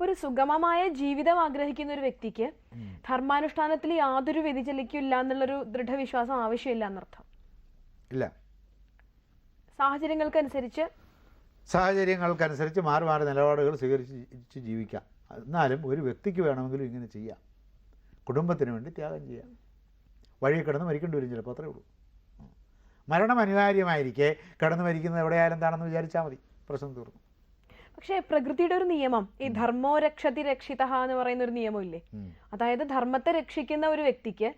ഒരു സുഗമമായ ജീവിതം ആഗ്രഹിക്കുന്ന ഒരു വ്യക്തിക്ക് ധർമാനുഷ്ഠാനത്തിൽ യാതൊരു വ്യതിചലിക്കും ഇല്ല എന്നുള്ളൊരു ദൃഢവിശ്വാസം ആവശ്യമില്ല എന്നർത്ഥം. ഇല്ല. സാഹചര്യങ്ങൾക്കനുസരിച്ച് സാഹചര്യങ്ങൾക്കനുസരിച്ച് മാറി മാറി നിലപാടുകൾ സ്വീകരിച്ച് ജീവിക്കാം. എന്നാലും ഒരു വ്യക്തിക്ക് വേണമെങ്കിലും ഇങ്ങനെ ചെയ്യാം. കുടുംബത്തിന് വേണ്ടി ത്യാഗം ചെയ്യാം. വഴി കിടന്ന് മരിക്കേണ്ടി വരും ചിലപ്പോൾ അത്രേ ഉള്ളൂ. മരണം അനിവാര്യമായിരിക്കെ. കിടന്ന് മരിക്കുന്നത് എവിടെയായാലും എന്താണെന്ന് വിചാരിച്ചാൽ മതി. പ്രശ്നം തീർന്നു. പക്ഷേ പ്രകൃതിയുടെ ഒരു നിയമം ഈ ധർമ്മോ രക്ഷതി രക്ഷിത എന്ന് പറയുന്ന ഒരു നിയമം ഇല്ലേ അതായത് ധർമ്മത്തെ രക്ഷിക്കുന്ന ഒരു വ്യക്തിക്ക്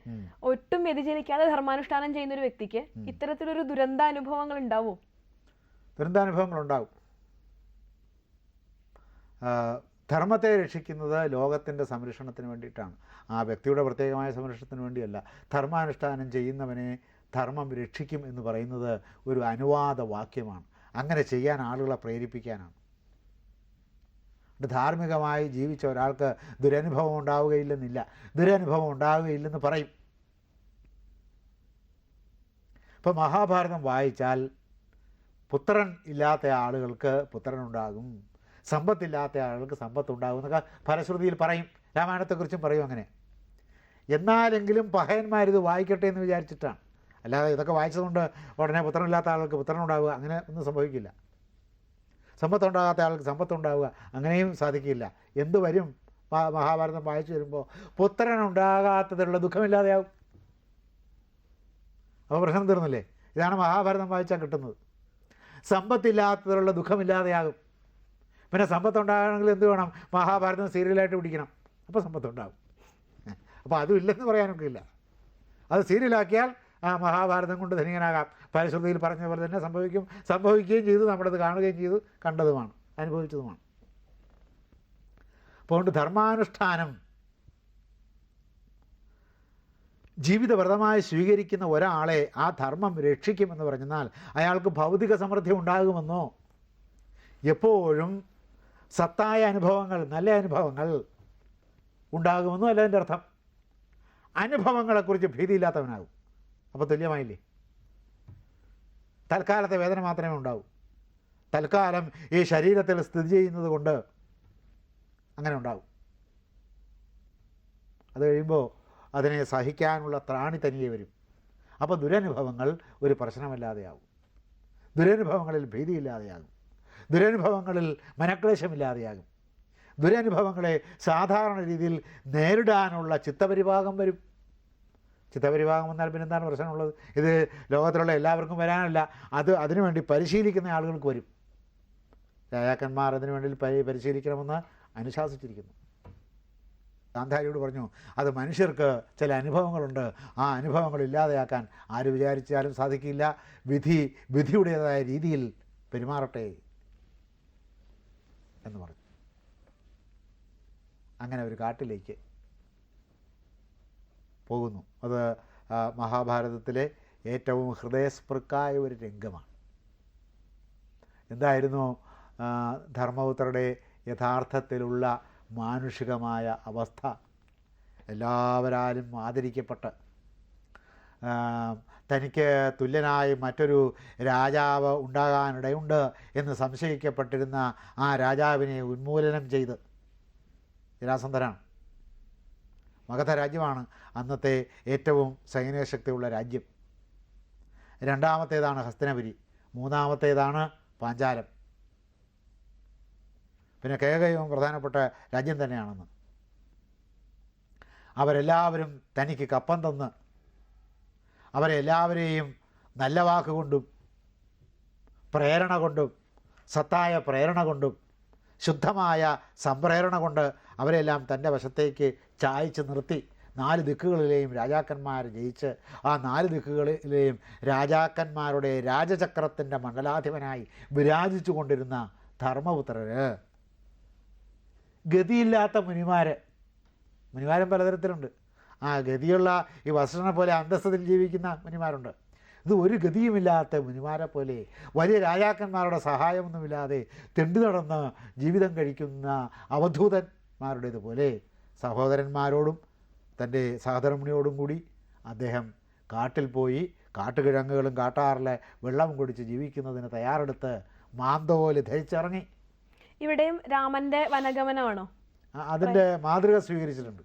ഒട്ടും വ്യതിചലിക്കാതെ ധർമാനുഷ്ഠാനം ചെയ്യുന്ന ഒരു വ്യക്തിക്ക് ഇത്തരത്തിലൊരു ദുരന്താനുഭവങ്ങൾ ഉണ്ടാവും? ദുരന്താനുഭവങ്ങൾ ഉണ്ടാവും. ധർമ്മത്തെ രക്ഷിക്കുന്നത് ലോകത്തിന്റെ സംരക്ഷണത്തിന് വേണ്ടിയിട്ടാണ്. ആ വ്യക്തിയുടെ പ്രത്യേകമായ സംരക്ഷണത്തിന് വേണ്ടിയല്ല. ധർമാനുഷ്ഠാനം ചെയ്യുന്നവനെ ധർമ്മം രക്ഷിക്കും എന്ന് പറയുന്നത് ഒരു അനുവാദ വാക്യമാണ് അങ്ങനെ ചെയ്യാൻ ആളുകളെ പ്രേരിപ്പിക്കാനാണ്. ധാർമ്മികമായി ജീവിച്ച ഒരാൾക്ക് ദുരനുഭവം ഉണ്ടാവുകയില്ലെന്നില്ല. ദുരനുഭവം ഉണ്ടാവുകയില്ലെന്ന് പറയും. ഇപ്പോൾ മഹാഭാരതം വായിച്ചാൽ പുത്രൻ ഇല്ലാത്ത ആളുകൾക്ക് പുത്രനുണ്ടാകും. സമ്പത്തില്ലാത്ത ആളുകൾക്ക് സമ്പത്തുണ്ടാകും എന്നൊക്കെ ഫലശ്രുതിയിൽ പറയും. രാമായണത്തെക്കുറിച്ചും പറയും അങ്ങനെ. എന്നാലെങ്കിലും പഹയന്മാരിത് വായിക്കട്ടെ എന്ന് വിചാരിച്ചിട്ടാണ്. അല്ലാതെ ഇതൊക്കെ വായിച്ചതുകൊണ്ട് ഉടനെ പുത്രനില്ലാത്ത ആൾക്ക് പുത്രനുണ്ടാവുക അങ്ങനെ ഒന്നും സംഭവിക്കില്ല. സമ്പത്തുണ്ടാകാത്ത ആൾക്ക് സമ്പത്തുണ്ടാവുക. അങ്ങനെയും സാധിക്കില്ല. എന്ത് വരും? മഹാഭാരതം വായിച്ചു വരുമ്പോൾ പുത്രനുണ്ടാകാത്തതിലുള്ള ദുഃഖമില്ലാതെയാവും. അപ്പോൾ പ്രശ്നം തീർന്നില്ലേ? ഇതാണ് മഹാഭാരതം വായിച്ചാൽ കിട്ടുന്നത്. സമ്പത്തില്ലാത്തതിലുള്ള ദുഃഖമില്ലാതെയാകും. പിന്നെ സമ്പത്തുണ്ടാകണമെങ്കിൽ എന്ത് വേണം? മഹാഭാരതം സീരിയലായിട്ട് പിടിക്കണം. അപ്പോൾ സമ്പത്തുണ്ടാകും. അപ്പോൾ അതും ഇല്ലെന്ന് പറയാനൊക്കെ ഇല്ല. അത് സീരിയലാക്കിയാൽ ആ മഹാഭാരതം കൊണ്ട് ധനികനാകാം പരിശ്രുതിയിൽ പറഞ്ഞ പോലെ തന്നെ സംഭവിക്കും. സംഭവിക്കുകയും ചെയ്തു നമ്മളത് കാണുകയും ചെയ്തു കണ്ടതുമാണ് അനുഭവിച്ചതുമാണ്. അതുകൊണ്ട് ധർമാനുഷ്ഠാനം ജീവിതവ്രതമായി സ്വീകരിക്കുന്ന ഒരാളെ ആ ധർമ്മം രക്ഷിക്കുമെന്ന് പറഞ്ഞാൽ അയാൾക്ക് ഭൗതിക സമൃദ്ധി ഉണ്ടാകുമെന്നോ? എപ്പോഴും സത്തായ അനുഭവങ്ങൾ നല്ല അനുഭവങ്ങൾ ഉണ്ടാകുമെന്നോ അല്ല അതിന്റെ അർത്ഥം. അനുഭവങ്ങളെക്കുറിച്ച് ഭീതിയില്ലാത്തവനാകും. അപ്പോൾ തുല്യമായില്ലേ? തൽക്കാലത്തെ വേദന മാത്രമേ ഉണ്ടാവൂ. തൽക്കാലം ഈ ശരീരത്തിൽ സ്ഥിതി ചെയ്യുന്നത് കൊണ്ട് അങ്ങനെ ഉണ്ടാവും. അത് കഴിയുമ്പോൾ അതിനെ സഹിക്കാനുള്ള ത്രാണി തനിയെ വരും. അപ്പോൾ ദുരനുഭവങ്ങൾ ഒരു പ്രശ്നമല്ലാതെയാവും. ദുരനുഭവങ്ങളിൽ ഭീതിയില്ലാതെയാകും. ദുരനുഭവങ്ങളിൽ മനക്ലേശമില്ലാതെയാകും. ദുരനുഭവങ്ങളെ സാധാരണ രീതിയിൽ നേരിടാനുള്ള ചിത്തപരിഭാഗം വരും. ചിത്തപരിഭാഗം വന്നാൽ പിന്നെ എന്താണ് പ്രശ്നമുള്ളത്? ഇത് ലോകത്തിലുള്ള എല്ലാവർക്കും വരാനല്ല. അത് അതിനുവേണ്ടി പരിശീലിക്കുന്ന ആളുകൾക്ക് വരും. രാജാക്കന്മാർ അതിനു വേണ്ടി പരി പരിശീലിക്കണമെന്ന് അനുശാസിച്ചിരിക്കുന്നു. ഗാന്ധാരിയോട് പറഞ്ഞു അത് മനുഷ്യർക്ക് ചില അനുഭവങ്ങളുണ്ട്. ആ അനുഭവങ്ങൾ ഇല്ലാതെയാക്കാൻ ആര് വിചാരിച്ചാലും സാധിക്കില്ല. വിധി വിധിയുടേതായ രീതിയിൽ പെരുമാറട്ടെ എന്ന് പറഞ്ഞു. അങ്ങനെ ഒരു കാട്ടിലേക്ക് പോകുന്നു. അത് മഹാഭാരതത്തിലെ ഏറ്റവും ഹൃദയസ്പൃക്കായ ഒരു രംഗമാണ്. എന്തായിരുന്നു ധർമ്മപുത്രയുടെ യഥാർത്ഥത്തിലുള്ള മാനുഷികമായ അവസ്ഥ? എല്ലാവരാലും ആദരിക്കപ്പെട്ട് തനിക്ക് തുല്യനായി മറ്റൊരു രാജാവ് ഉണ്ടാകാനിടയുണ്ട് എന്ന് സംശയിക്കപ്പെട്ടിരുന്ന ആ രാജാവിനെ ഉന്മൂലനം ചെയ്ത് ജരാസന്ധനാണ്. മഗധ രാജ്യമാണ് അന്നത്തെ ഏറ്റവും സൈന്യശക്തിയുള്ള രാജ്യം. രണ്ടാമത്തേതാണ് ഹസ്തനപുരി മൂന്നാമത്തേതാണ് പാഞ്ചാലം. പിന്നെ കേകയവും പ്രധാനപ്പെട്ട രാജ്യം തന്നെയാണെന്ന്. അവരെല്ലാവരും തനിക്ക് കപ്പം തന്ന് അവരെ എല്ലാവരെയും നല്ല വാക്കുകൊണ്ടും പ്രേരണ കൊണ്ടും സത്തായ പ്രേരണ കൊണ്ടും ശുദ്ധമായ സംപ്രേരണ കൊണ്ട് അവരെല്ലാം തന്റെ വശത്തേക്ക് ചായച്ച് നിർത്തി നാല് ദിക്കുകളിലെയും രാജാക്കന്മാർ ജയിച്ച് ആ നാല് ദിക്കുകളിലെയും രാജാക്കന്മാരുടെ രാജചക്രത്തിന്റെ മണ്ഡലാധിപനായി വിരാജിച്ചു കൊണ്ടിരുന്ന ധർമ്മപുത്രര്. ഗതിയില്ലാത്ത മുനിമാർ മുനിമാരും പലതരത്തിലുണ്ട്. ആ ഗതിയുള്ള ഈ വസ്ത്രനെ പോലെ അന്തസ്സത്തിൽ ജീവിക്കുന്ന മുനിമാരുണ്ട്. ഇത് ഒരു ഗതിയുമില്ലാത്ത മുനിമാരെ പോലെ വലിയ രാജാക്കന്മാരുടെ സഹായമൊന്നുമില്ലാതെ തെണ്ടി നടന്ന് ജീവിതം കഴിക്കുന്ന അവധൂതന്മാരുടേതുപോലെ സഹോദരന്മാരോടും തന്റെ സഹധർമ്മിണിയോടും കൂടി അദ്ദേഹം കാട്ടിൽ പോയി കാട്ടുകിഴങ്ങുകളും കാട്ടാറിലെ വെള്ളം കുടിച്ച് ജീവിക്കുന്നതിന് തയ്യാറെടുത്ത് മാന്തോൽ ധരിച്ചിറങ്ങി ഇവിടെയും രാമന്റെ വനഗമനമാണോ? അതിന്റെ മാതൃക സ്വീകരിച്ചിട്ടുണ്ട്.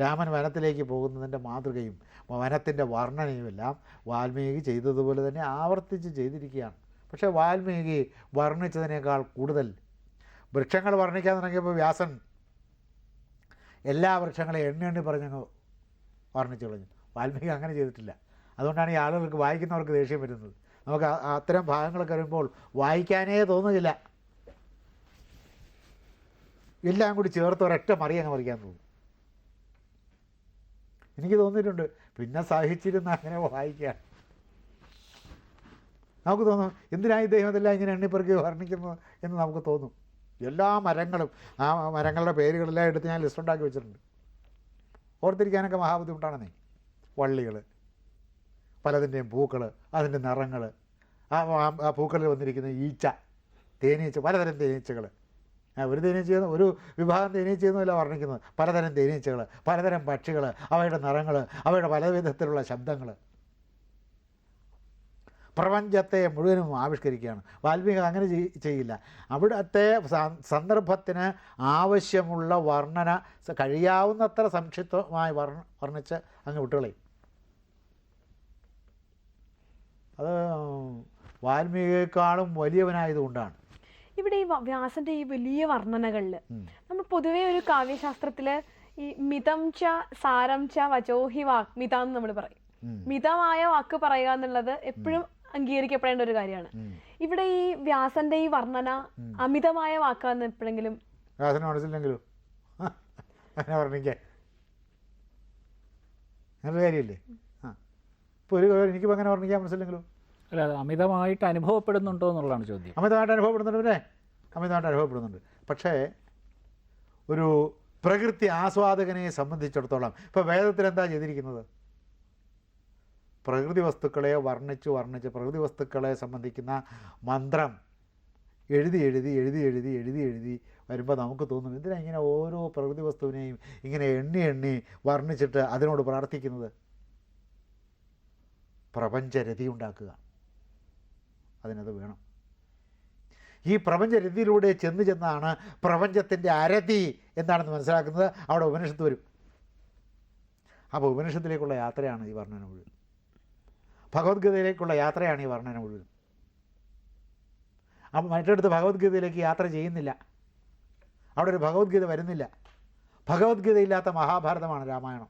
രാമൻ വനത്തിലേക്ക് പോകുന്നതിന്റെ മാതൃകയും വനത്തിന്റെ വർണനയും എല്ലാം വാൽമീകി ചെയ്തതുപോലെ തന്നെ ആവർത്തിച്ച് ചെയ്തിരിക്കുകയാണ്. പക്ഷേ വാൽമീകി വർണിച്ചതിനേക്കാൾ കൂടുതൽ വൃക്ഷങ്ങൾ വർണിക്കാൻ തുടങ്ങിയപ്പോൾ വ്യാസൻ എല്ലാ വൃക്ഷങ്ങളെ എണ്ണി എണ്ണി പറഞ്ഞങ്ങ് വർണിച്ചു കളഞ്ഞു. വാൽമീകി അങ്ങനെ ചെയ്തിട്ടില്ല. അതുകൊണ്ടാണ് ഈ ആളുകൾക്ക് വായിക്കുന്നവർക്ക് ദേഷ്യം വരുന്നത്. നമുക്ക് അത്തരം ഭാഗങ്ങളൊക്കെ വരുമ്പോൾ വായിക്കാനേ തോന്നുന്നില്ല. എല്ലാം കൂടി ചേർത്ത് ഒരൊറ്റ മറി അങ്ങ് മറിക്കാൻ തോന്നും. എനിക്ക് തോന്നിയിട്ടുണ്ട് പിന്നെ സഹിച്ചിരുന്ന് അങ്ങനെ വായിക്കുക നമുക്ക് തോന്നും എന്തിനാണ് ഇദ്ദേഹം അതെല്ലാം ഇങ്ങനെ എണ്ണിപ്പെറുക്കി വർണിക്കുന്നത് എന്ന് നമുക്ക് തോന്നും. എല്ലാ മരങ്ങളും ആ മരങ്ങളുടെ പേരുകളെല്ലാം എടുത്ത് ഞാൻ ലിസ്റ്റ് ഉണ്ടാക്കി വെച്ചിട്ടുണ്ട്. ഓർത്തിരിക്കാനൊക്കെ മഹാബുദ്ധിമുട്ടാണെന്നേ വള്ളികൾ പലതിന്റെയും പൂക്കൾ അതിന്റെ നിറങ്ങൾ ആ ആ- പൂക്കളിൽ വന്നിരിക്കുന്ന ഈച്ച തേനീച്ച പലതരം തേനീച്ചകൾ ഒരു തേനീച്ച ഒരു വിഭാഗം തേനീച്ചയൊന്നുമല്ല വർണിക്കുന്നത്. പലതരം തേനീച്ചകൾ പലതരം പക്ഷികൾ അവയുടെ നിറങ്ങൾ അവയുടെ പല വിധത്തിലുള്ള ശബ്ദങ്ങൾ പ്രപഞ്ചത്തെ മുഴുവനും ആവിഷ്കരിക്കുകയാണ്. വാൽമീകി അങ്ങനെ ചെയ്- ചെയ്യില്ല. അവിടുത്തെ സന്ദർഭത്തിന് ആവശ്യമുള്ള വർണന കഴിയാവുന്നത്ര സംക്ഷിപ്തമായി വർണ വർണിച്ച് അങ്ങ് വിട്ടുകളയും. അത് വാൽമീകിയേക്കാളും വലിയവനായതുകൊണ്ടാണ് ഇവിടെ ഈ വ്യാസന്റെ ഈ വലിയ വർണനകളിൽ. നമ്മൾ പൊതുവേ ഒരു കാവ്യശാസ്ത്രത്തിൽ ഈ മിതം ച സാരം ച വചോഹി വാക്മിത എന്ന് നമ്മൾ പറയും. മിതമായ വാക്ക് പറയുക എന്നുള്ളത് എപ്പോഴും അംഗീകരിക്കപ്പെടേണ്ട ഒരു കാര്യമാണ്. ഇവിടെ ഈ വ്യാസന്റെ ഈ വർണന അമിതമായ വാക്കാന്ന് എപ്പോഴെങ്കിലും വ്യാസൻ മനസ്സിലെങ്കിലും അങ്ങനെ വർണിക്കാൻ. അങ്ങനൊരു കാര്യമില്ലേ? ആ. ഇപ്പോൾ ഒരു എനിക്കിപ്പോൾ അങ്ങനെ വർണിക്കാൻ മനസ്സിലെങ്കിലും അല്ല അത് അമിതമായിട്ട് അനുഭവപ്പെടുന്നുണ്ടോ എന്നുള്ളതാണ് ചോദ്യം. അമിതമായിട്ട് അനുഭവപ്പെടുന്നുണ്ട് പിന്നെ? അമിതമായിട്ട് അനുഭവപ്പെടുന്നുണ്ട്. പക്ഷേ ഒരു പ്രകൃതി ആസ്വാദകനെ സംബന്ധിച്ചിടത്തോളം ഇപ്പോൾ വേദത്തിൽ എന്താ ചെയ്തിരിക്കുന്നത്? പ്രകൃതി വസ്തുക്കളെ വർണിച്ച് വർണിച്ച് പ്രകൃതി വസ്തുക്കളെ സംബന്ധിക്കുന്ന മന്ത്രം എഴുതി എഴുതി എഴുതി എഴുതി എഴുതി എഴുതി വരുമ്പോൾ നമുക്ക് തോന്നും എന്തിനാ ഇങ്ങനെ ഓരോ പ്രകൃതി വസ്തുവിനെയും ഇങ്ങനെ എണ്ണി എണ്ണി വർണിച്ചിട്ട് അതിനോട് പ്രാർത്ഥിക്കുന്നത്? പ്രപഞ്ചരതി ഉണ്ടാക്കുക. അതിനത് വേണം. ഈ പ്രപഞ്ചരതിയിലൂടെ ചെന്ന് ചെന്നാണ് പ്രപഞ്ചത്തിന്റെ അരതി എന്താണെന്ന് മനസ്സിലാക്കുന്നത്? അവിടെ ഉപനിഷത്ത് വരും. അപ്പോൾ ഉപനിഷത്തിലേക്കുള്ള യാത്രയാണ് ഈ വർണന മുഴുവൻ. ഭഗവത്ഗീതയിലേക്കുള്ള യാത്രയാണ് ഈ വർണന മുഴുവൻ. അപ്പം മറ്റിടത്ത് ഭഗവത്ഗീതയിലേക്ക് യാത്ര ചെയ്യുന്നില്ല. അവിടെ ഒരു ഭഗവത്ഗീത വരുന്നില്ല. ഭഗവത്ഗീതയില്ലാത്ത മഹാഭാരതമാണ് രാമായണം.